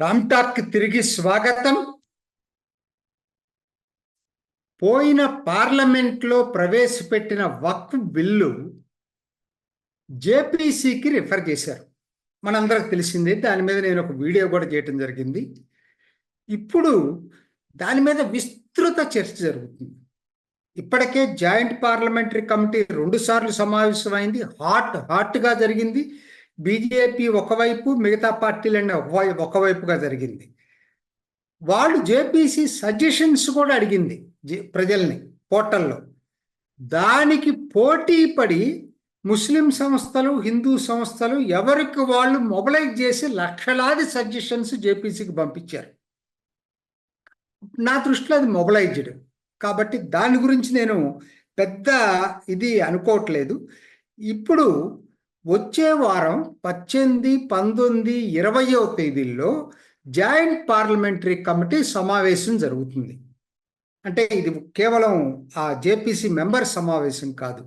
రామ్టాక్ తిరిగి స్వాగతం. పోయిన పార్లమెంట్లో ప్రవేశపెట్టిన వక్ఫ్ బిల్లు జేపీసీకి రిఫర్ చేశారు. మనందరికి తెలిసిందే దాని మీద నేను ఒక వీడియో కూడా చేయటం జరిగింది. ఇప్పుడు దాని మీద విస్తృత చర్చ జరుగుతుంది. ఇప్పటికే జాయింట్ పార్లమెంటరీ కమిటీ రెండు సార్లు సమావేశమైంది. హాట్ హాట్గా జరిగింది. బీజేపీ ఒకవైపు మిగతా పార్టీలన్నీ ఒకవై- ఒకవైపుగా జరిగింది. వాళ్ళు జేపీసీ సజెషన్స్ కూడా అడిగింది ప్రజల్ని పోర్టల్లో. దానికి పోటీ పడి ముస్లిం సంస్థలు హిందూ సంస్థలు ఎవరికి వాళ్ళు మొబలైజ్ చేసి లక్షలాది సజెషన్స్ జేపీసీకి పంపించారు. నా దృష్టిలో అది మొబలైజ్డ్. కాబట్టి దాని గురించి నేను పెద్ద ఇది అనుకోవట్లేదు. ఇప్పుడు వచ్చే వారం పద్దెనిమిది పంతొమ్మిది ఇరవయో తేదీల్లో జాయింట్ పార్లమెంటరీ కమిటీ సమావేశం జరుగుతుంది. అంటే ఇది కేవలం ఆ జేపీసీ మెంబర్ సమావేశం కాదు.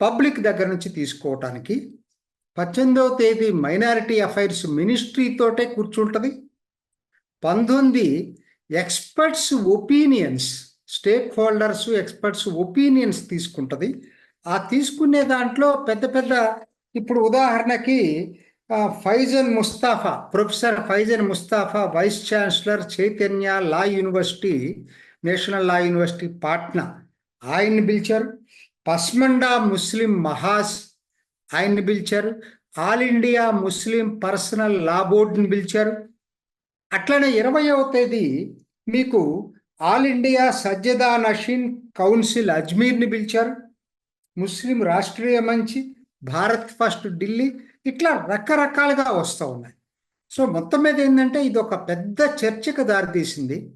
పబ్లిక్ దగ్గర నుంచి తీసుకోవటానికి పద్దెనిమిదవ తేదీ మైనారిటీ అఫైర్స్ మినిస్ట్రీతోటే కూర్చుంటుంది. పంతొమ్మిది experts opinions stakeholders experts opinions తీసుకుంటుంది. ఆ తీసుకునే దాంట్లో పెద్ద పెద్ద ఇప్పుడు ఉదాహరణకి Faizan Mustafa professor Faizan Mustafa vice chancellor Chaitanya law university national law university Patna ఆయన్ని పిలిచారు. పస్మండా ముస్లిం మహాస్ ఆయన్ని పిలిచారు. All India Muslim personal law బోర్డుని పిలిచారు. అట్లనే ఇరవయవ తేదీ మీకు all India Sajjada Nashin council అజ్మీర్ని పిలిచారు. ముస్లిం రాష్ట్రీయ మంచి భారత్ ఫస్ట్ ఢిల్లీ ఇట్లా రకరకాలుగా వస్తూ ఉన్నాయి. సో మొత్తం మీద ఏంటంటే ఇది ఒక పెద్ద చర్చకు దారితీసింది.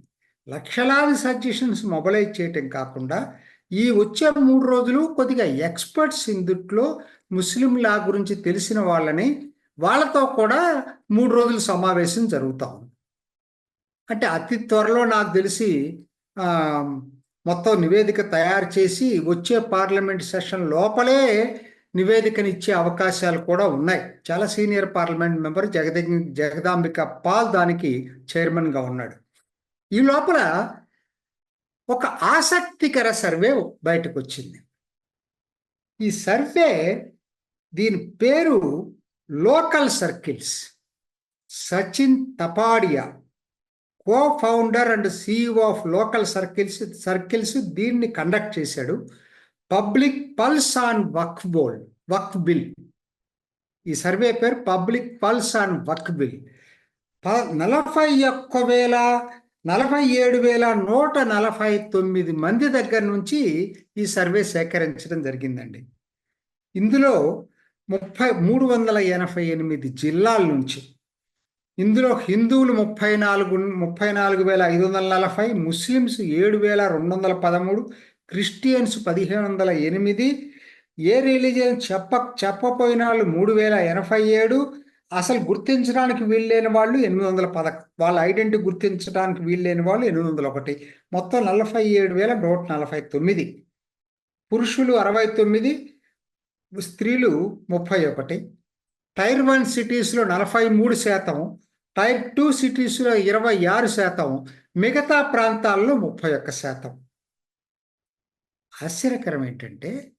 లక్షలాది సజెషన్స్ మొబలైజ్ చేయటం కాకుండా ఈ వచ్చే మూడు రోజులు కొద్దిగా ఎక్స్పర్ట్స్ ఇందుట్లో ముస్లిం లా గురించి తెలిసిన వాళ్ళని వాళ్ళతో కూడా మూడు రోజులు సమావేశం జరుగుతూ ఉంది. అంటే అతి త్వరలో నాకు తెలిసి మొత్తం నివేదిక తయారు చేసి వచ్చే పార్లమెంట్ సెషన్ లోపలే నివేదికనిచ్చే అవకాశాలు కూడా ఉన్నాయి. చాలా senior parliament member Jagada Jagadambika Pal దానికి చైర్మన్గా ఉన్నాడు. ఈ లోపల ఒక ఆసక్తికర సర్వే బయటకు వచ్చింది ఈ సర్వే దీని పేరు local circles. Sachin Tapadia. Co founder and CEO of local circles circles దీన్ని కండక్ట్ చేశాడు. Public pulse on Waqf board Waqf bill ఈ సర్వే పేరు public pulse on Waqf bill ప నలభై ఒక్క వేల నలభై ఏడు వేల నూట నలభై తొమ్మిది మంది దగ్గర నుంచి ఈ సర్వే సేకరించడం జరిగిందండి. ఇందులో ముప్పై మూడు వందల ఎనభై ఎనిమిది జిల్లాల నుంచి ఇందులో హిందువులు ముప్పై నాలుగు ముప్పై నాలుగు వేల ఐదు వందల నలభై ముస్లిమ్స్ ఏడు వేల రెండు వందల పదమూడు క్రిస్టియన్స్ పదిహేను వందల ఎనిమిది ఏ రిలీజియన్ చెప్ప చెప్పపోయిన వాళ్ళు మూడు వేల ఎనభై ఏడు అసలు గుర్తించడానికి వీల్లేని వాళ్ళు ఎనిమిది వందల పద వాళ్ళ ఐడెంటిటీ గుర్తించడానికి వీల్లేని వాళ్ళు ఎనిమిది వందల ఒకటి మొత్తం నలభై ఏడు వేల నూట నలభై తొమ్మిది. పురుషులు అరవై తొమ్మిది స్త్రీలు ముప్పై ఒకటి. టైర్ వన్ సిటీస్లో నలభై మూడు శాతం టైర్ టూ సిటీస్లో ఇరవై ఆరు శాతం మిగతా ప్రాంతాల్లో ముప్పై ఒక్క శాతం. ఆశ్చర్యకరం ఏంటంటే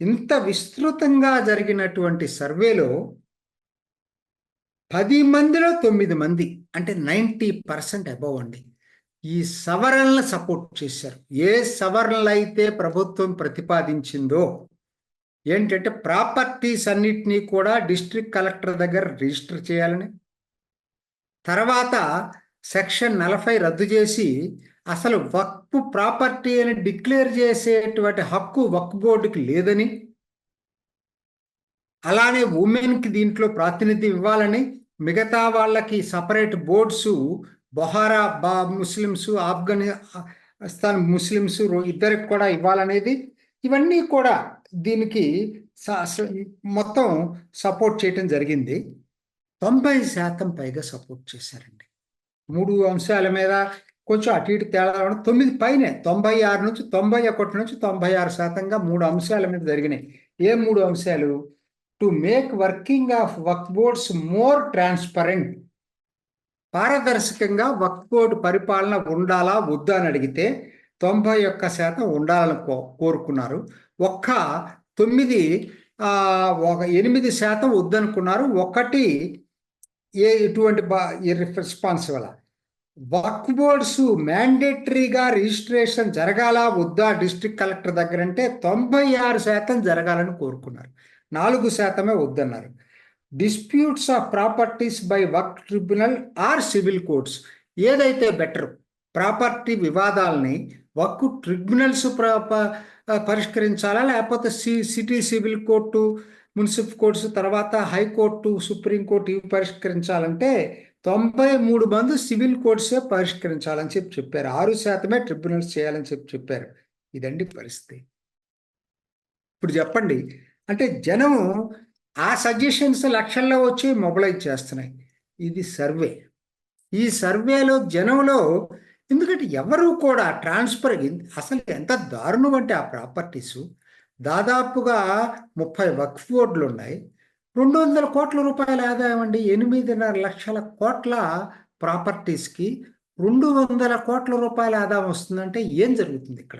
ఇంత విస్తృతంగా జరిగినటువంటి సర్వేలో పది మందిలో తొమ్మిది మంది అంటే నైంటీ పర్సెంట్ అబౌవ్ అండి. ఈ సవరణలు సపోర్ట్ చేశారు. ఏ సవరణలు అయితే ప్రభుత్వం ప్రతిపాదించిందో ఏంటంటే ప్రాపర్టీస్ అన్నిటినీ కూడా డిస్ట్రిక్ట్ కలెక్టర్ దగ్గర రిజిస్టర్ చేయాలని తర్వాత సెక్షన్ నలభై రద్దు చేసి అసలు వక్ఫ్ ప్రాపర్టీ అని డిక్లేర్ చేసేటువంటి హక్కు వక్ఫ్ బోర్డుకి లేదని అలానే ఉమెన్కి దీంట్లో ప్రాతినిధ్యం ఇవ్వాలని మిగతా వాళ్ళకి సపరేట్ బోర్డ్స్ బొహారా బా ముస్లిమ్స్ ఆఫ్ఘనిస్తాన్ ముస్లిమ్స్ ఇద్దరికి కూడా ఇవ్వాలనేది ఇవన్నీ కూడా దీనికి మొత్తం సపోర్ట్ చేయటం జరిగింది. తొంభై శాతం పైగా సపోర్ట్ చేశారండి. మూడు అంశాల మీద కొంచెం అటు ఇటు తేడా తొమ్మిది పైనే తొంభై ఆరు నుంచి తొంభై ఒకటి నుంచి తొంభై ఆరు శాతంగా మూడు అంశాల మీద జరిగినాయి. ఏ మూడు అంశాలు? టు మేక్ వర్కింగ్ ఆఫ్ వర్క్ బోర్డ్స్ మోర్ ట్రాన్స్పరెంట్. పారదర్శకంగా వర్క్ బోర్డు పరిపాలన ఉండాలా వద్దా అని అడిగితే తొంభై ఒక్క శాతం ఉండాలని కో కోరుకున్నారు. ఒక్క తొమ్మిది ఒక ఎనిమిది శాతం వద్దనుకున్నారు. ఒకటి ఏ ఎటువంటి రెస్పాన్స్ వల్ల? వర్క్ బోర్డ్స్ మ్యాండేటరీగా రిజిస్ట్రేషన్ జరగాల వద్దా డిస్ట్రిక్ట్ కలెక్టర్ దగ్గర అంటే తొంభై ఆరు శాతం జరగాలని కోరుకున్నారు. నాలుగు శాతమే వద్దన్నారు. డిస్ప్యూట్స్ ఆఫ్ ప్రాపర్టీస్ బై వర్క్ ట్రిబ్యునల్ ఆర్ సివిల్ కోర్ట్స్ ఏదైతే బెటర్? ప్రాపర్టీ వివాదాలని వర్క్ ట్రిబ్యునల్స్ పరిష్కరించాలా? లేకపోతే C city civil court municipal courts తర్వాత హైకోర్టు సుప్రీంకోర్టు ఇవి పరిష్కరించాలంటే తొంభై మూడు మంది సివిల్ కోర్ట్సే పరిష్కరించాలని చెప్పి చెప్పారు. ఆరు శాతమే ట్రిబ్యునల్స్ చేయాలని చెప్పి చెప్పారు. ఇదండి పరిస్థితి. ఇప్పుడు చెప్పండి. అంటే జనము ఆ సజెషన్స్ లక్షల్లో వచ్చి మొబలైజ్ చేస్తున్నాయి. ఇది సర్వే. ఈ సర్వేలో జనంలో ఎందుకంటే ఎవరు కూడా ట్రాన్స్ఫర్ అసలు ఎంత దారుణం అంటే ఆ ప్రాపర్టీస్. దాదాపుగా ముప్పై వక్ఫ్ బోర్డులు ఉన్నాయి రెండు వందల కోట్ల రూపాయల ఆదాయం అండి. ఎనిమిదిన్నర లక్షల కోట్ల ప్రాపర్టీస్కి రెండు వందల కోట్ల రూపాయల ఆదాయం వస్తుందంటే ఏం జరుగుతుంది ఇక్కడ?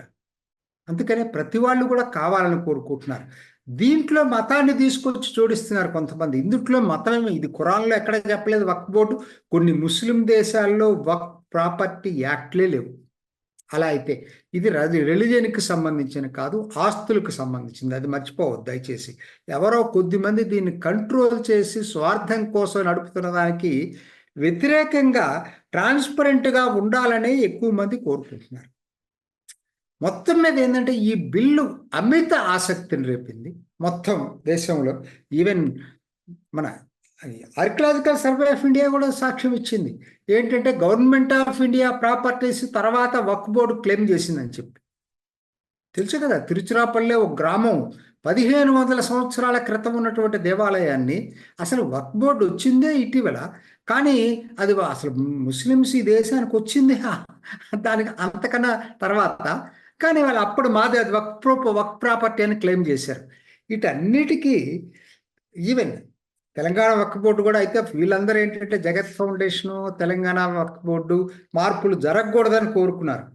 అందుకనే ప్రతి వాళ్ళు కూడా కావాలని కోరుకుంటున్నారు. దీంట్లో మతాన్ని తీసుకొచ్చి జోడిస్తున్నారు కొంతమంది. ఇందుట్లో మతం ఇది కురాన్లో ఎక్కడ చెప్పలేదు. వక్ బోర్డు కొన్ని ముస్లిం దేశాల్లో వక్ ప్రాపర్టీ యాక్ట్లే లేవు. అలా అయితే ఇది రిలీజియన్కి సంబంధించిన కాదు ఆస్తులకు సంబంధించింది. అది మర్చిపోవద్దు దయచేసి. ఎవరో కొద్ది మంది దీన్ని కంట్రోల్ చేసి స్వార్థం కోసం నడుపుతున్న దానికి వ్యతిరేకంగా ట్రాన్స్పరెంట్గా ఉండాలని ఎక్కువ మంది కోరుకుంటున్నారు. మొత్తం మీద ఏంటంటే ఈ బిల్లు అమిత ఆసక్తిని రేపింది. మొత్తం దేశంలో ఈవెన్ మన ఆర్కియలాజికల్ సర్వే ఆఫ్ ఇండియా కూడా సాక్ష్యం ఇచ్చింది. ఏంటంటే గవర్నమెంట్ ఆఫ్ ఇండియా ప్రాపర్టీస్ తర్వాత వక్ బోర్డు క్లెయిమ్ చేసిందని చెప్పి. తెలుసు కదా తిరుచిరాపల్లి ఒక గ్రామం పదిహేను వందల సంవత్సరాల క్రితం ఉన్నటువంటి దేవాలయాన్ని అసలు వక్ బోర్డు వచ్చిందే ఇటీవల. కానీ అది అసలు ముస్లిమ్స్ ఈ దేశానికి వచ్చింది దానికి అంతకన్నా తర్వాత. కానీ వాళ్ళు అప్పుడు మాది అది వక్ ప్రో వక్ ప్రాపర్టీ అని క్లెయిమ్ చేశారు. వీటన్నిటికీ ఈవెన్ తెలంగాణ వక్ఫ్ బోర్డు కూడా అయితే వీళ్ళందరూ ఏంటంటే జగత్ ఫౌండేషను తెలంగాణ వక్ఫ్ బోర్డు మార్పులు జరగకూడదని కోరుకున్నారు.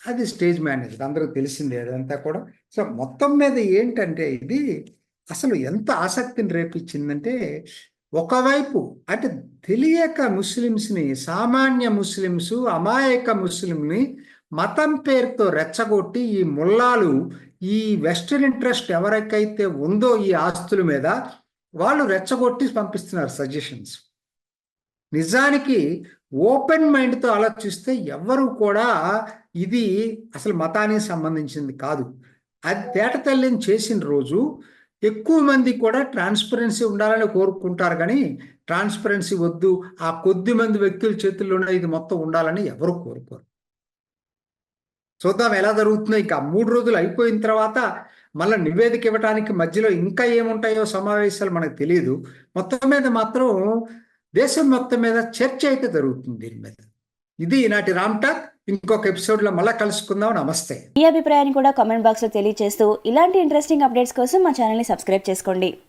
అది స్టేజ్ మేనేజర్ అందరికీ తెలిసిందే అదంతా కూడా. సో మొత్తం మీద ఏంటంటే ఇది అసలు ఎంత ఆసక్తిని రేపించిందంటే ఒకవైపు అంటే తెలియక ముస్లిమ్స్ని సామాన్య ముస్లిమ్స్ అమాయక ముస్లింని మతం పేరుతో రెచ్చగొట్టి ఈ ముల్లాలు ఈ వెస్టర్న్ ఇంట్రెస్ట్ ఎవరికైతే ఉందో ఈ ఆస్తుల మీద వాళ్ళు రెచ్చగొట్టి పంపిస్తున్నారు సజెషన్స్ నిజానికి ఓపెన్ మైండ్తో ఆలోచిస్తే ఎవరు కూడా ఇది అసలు మతానికి సంబంధించింది కాదు. అది తేట తల్లిని చేసిన రోజు ఎక్కువ మంది కూడా ట్రాన్స్పరెన్సీ ఉండాలని కోరుకుంటారు కానీ ట్రాన్స్పరెన్సీ వద్దు ఆ కొద్ది మంది వ్యక్తుల చేతుల్లోనే ఇది మొత్తం ఉండాలని ఎవరు కోరుకోరు. చూద్దాం ఎలా జరుగుతుందో ఇంకా మూడు రోజులు అయిపోయిన తర్వాత మళ్ళీ నివేదిక ఇవ్వడానికి మధ్యలో ఇంకా ఏముంటాయో సమావేశాలు మనకు తెలియదు మొత్తం మీద మాత్రం దేశం మొత్తం మీద చర్చ అయితే జరుగుతుంది దీని మీద. ఇది ఈనాటి రామ్ టాక్. ఇంకొక ఎపిసోడ్లో మళ్ళీ కలుసుకుందాం. నమస్తే. మీ అభిప్రాయాన్ని కూడా కామెంట్ బాక్స్లో తెలియజేస్తూ ఇలాంటి ఇంట్రెస్టింగ్ అప్డేట్స్ కోసం మా ఛానల్ని సబ్స్క్రైబ్ చేసుకోండి.